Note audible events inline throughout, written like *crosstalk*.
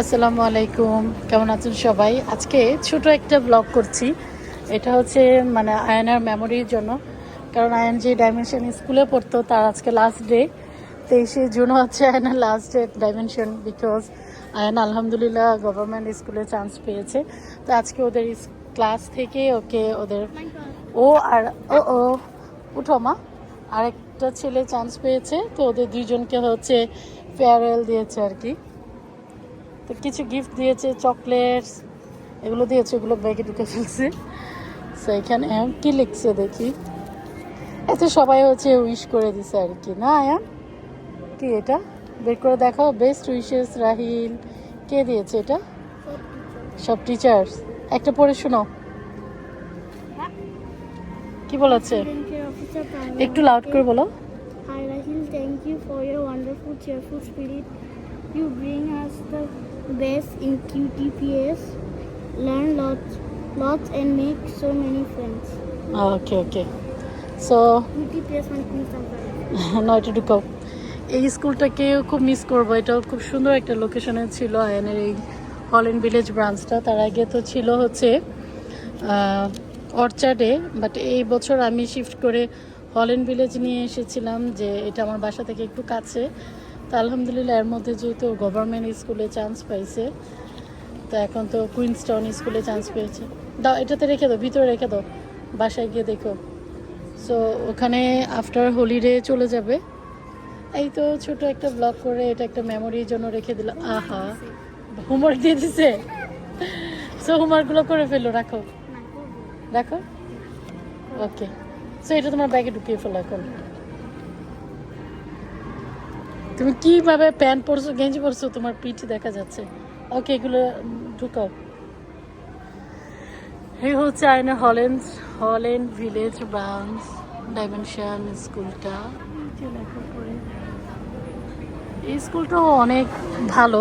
আসসালামু আলাইকুম। কেমন আছেন সবাই? আজকে ছোট একটা ব্লগ করছি। এটা হচ্ছে মানে আয়নার মেমোরির জন্য। কারণ আয়ন যে ডাইমেনশন স্কুলে পড়তো, তার আজকে লাস্ট ডে তেইশে জুন হচ্ছে আয়নার লাস্ট ডে ডাইমেনশন বিকজ আয়ন আলহামদুলিল্লাহ গভর্নমেন্ট স্কুলে চান্স পেয়েছে। তো আজকে ওদের ক্লাস থেকে ওকে ওদের ও আর, ও ও, উঠো মা। আরেকটা ছেলে চান্স পেয়েছে, তো ওদের দুইজনকে হচ্ছে ফেয়ারওয়েল দিয়েছে আর কি। তো কিছু গিফট দিয়েছে চকলেটস এগুলো দিয়েছে এগুলো ব্যাগে ঢুকে ফেলছে। সো এখানে কী লিখছে দেখি? এত সবাই হচ্ছে উইশ করে দিছে আর কি। না আয়ান? কি এটা? বের করে দেখাও। Best wishes Rahil. কে দিয়েছে এটা? সব টিচার্স একটা পড়ে শোনো কি বলেছে? একটু লাউড করে বলো। Hi Rahil, thank you for your wonderful, cheerful spirit. You bring us the best in QTPS. Learn lots, lots, and make so many friends. Okay okay so QTPS মানে Queen's *laughs* নয়টা ঢুকাও। এই স্কুলটাকে খুব মিস করব। এটাও খুব সুন্দর একটা লোকেশনে ছিল আয়নের এই হল্যান্ড ভিলেজ ব্রাঞ্চটা তার আগে তো ছিল হচ্ছে অর্চার্ডে বাট এই বছর আমি শিফট করে হল্যান্ড ভিলেজ নিয়ে এসেছিলাম যে এটা আমার বাসা থেকে একটু কাছে। তো আলহামদুলিল্লাহ এর মধ্যে যেহেতু গভর্নমেন্ট স্কুলে চান্স পাইছে তো এখন তো কুইন্সটাউন স্কুলে চান্স পেয়েছে। দাও এটাতে রেখে দাও ভিতরে রেখে দাও বাসায় গিয়ে দেখো। সো ওখানে আফটার হলিডে চলে যাবে। এই তো ছোট একটা ব্লগ করে এটা একটা মেমোরির জন্য রেখে দিলাম। আহা হোমওয়ার্ক দিয়ে দিছে। সো হোমওয়ার্কগুলো করে ফেলো রাখো। রাখো? ওকে সো এটা তোমার ব্যাগে ঢুকিয়ে ফেলো এখন। তুমি কীভাবে প্যান্ট পরছো, গেঞ্জি পরছো, তোমার পিঠ দেখা যাচ্ছে। ওকে, এগুলো ঢুকাও। এই হচ্ছে Ayna Holland Holland village branch dimension স্কুলটা। এই স্কুলটাও অনেক ভালো।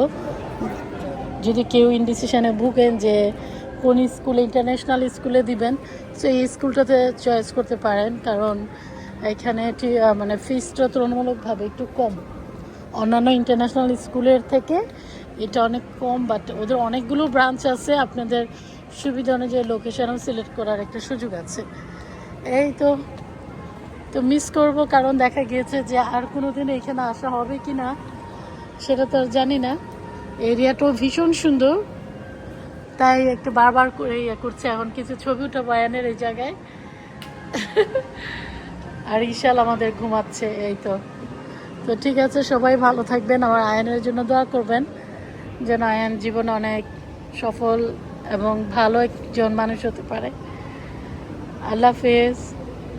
যদি কেউ ইনডিসিশনে ভুগেন যে কোন স্কুলে ইন্টারন্যাশনাল স্কুলে দিবেন সো এই স্কুলটাতে চয়েস করতে পারেন। কারণ এখানে মানে ফিসটা তুলনামূলকভাবে একটু কম। অন্যান্য ইন্টারন্যাশনাল স্কুলের থেকে এটা অনেক কম বাট ওদের অনেকগুলো ব্রাঞ্চ আছে, আপনাদের সুবিধা অনুযায়ী লোকেশনও সিলেক্ট করার একটা সুযোগ আছে। এই তো তো মিস করব কারণ দেখা গিয়েছে যে আর কোনো দিন এখানে আসা হবে কি না, সেটা তো জানি না। এরিয়াটাও ভীষণ সুন্দর, তাই একটু বারবার করে ইয়ে করছে, এখন কিছু ছবি উঠা বয়ানের এই জায়গায়। *laughs* আর ইশাল আমাদের ঘুমাচ্ছে, এই তো। তো ঠিক আছে, সবাই ভালো থাকবেন। আমার আয়নের জন্য দোয়া করবেন, যেন আয়ন জীবন অনেক সফল এবং ভালো একজন মানুষ হতে পারে। আল্লাহ হাফেজ।